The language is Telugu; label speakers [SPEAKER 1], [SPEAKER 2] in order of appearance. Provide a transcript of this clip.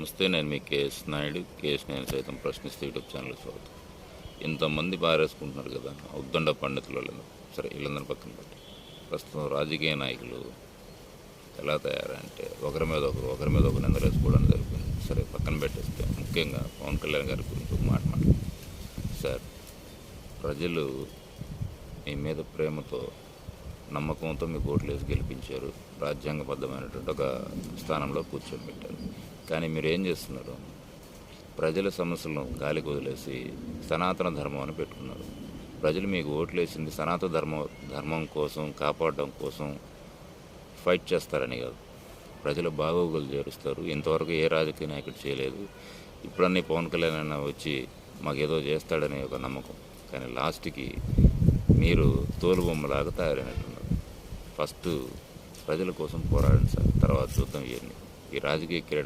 [SPEAKER 1] నమస్తే నేను మీ కేఎస్ నాయుడు కేఎస్ నేను సైతం ప్రశ్నిస్తే యూట్యూబ్ ఛానల్ స్వాగతం. ఇంతమంది పారేసుకుంటున్నారు కదా ఉద్దండ పండితులు వాళ్ళందరూ సరే వీళ్ళందరూ పక్కన పెట్టి ప్రస్తుతం రాజకీయ నాయకులు ఎలా తయారంటే ఒకరి మీద ఒకరు ఒకరి మీద ఒకరు నిందలు వేసుకోవడం జరుగుతుంది సరే పక్కన పెట్టేస్తే ముఖ్యంగా పవన్ కళ్యాణ్ గారి గురించి మాట సార్ ప్రజలు మీ మీద ప్రేమతో నమ్మకంతో మీ ఓట్లు వేసి గెలిపించారు. రాజ్యాంగబద్ధమైనటువంటి ఒక స్థానంలో కూర్చోబెట్టారు కానీ మీరు ఏం చేస్తున్నారు? ప్రజల సమస్యలను గాలికి వదిలేసి సనాతన ధర్మం అని పెట్టుకున్నారు. ప్రజలు మీకు ఓట్లు వేసింది సనాతన ధర్మం ధర్మం కోసం కాపాడడం కోసం ఫైట్ చేస్తారని కాదు. ప్రజల బాగోగులు చేరుస్తారు. ఇంతవరకు ఏ రాజకీయ నాయకుడు చేయలేదు. ఇప్పుడన్నీ పవన్ కళ్యాణ్ అన్న వచ్చి మాకేదో చేస్తాడనే ఒక నమ్మకం. కానీ లాస్ట్కి మీరు తోలుబొమ్మలాగా తయారైనట్టున్నారు. ఫస్ట్ ప్రజల కోసం పోరాడండి సార్. తర్వాత చూద్దాం ఇవన్నీ ఈ రాజకీయ క్రీడ